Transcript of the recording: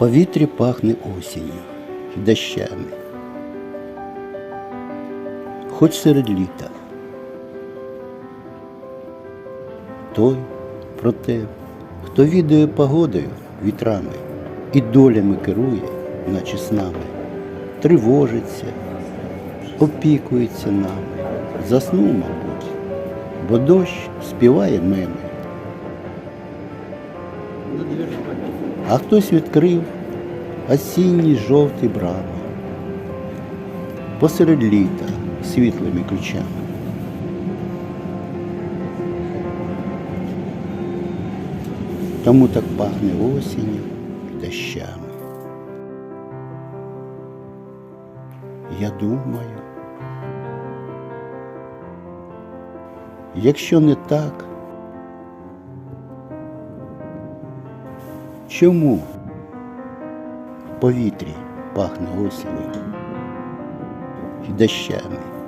повітрі пахне осінню дощами. Хоч серед літа. Той, проте, хто відає погодою, вітрами і долями керує, наче снами, тривожиться, опікується нами, заснув, мабуть, бо дощ співає меми. А хтось відкрив осінні жовті брами посеред літа світлими ключами. Тому так пахне осінню дощами. Я думаю, якщо не так, чому повітрі пахне осінню і дощами?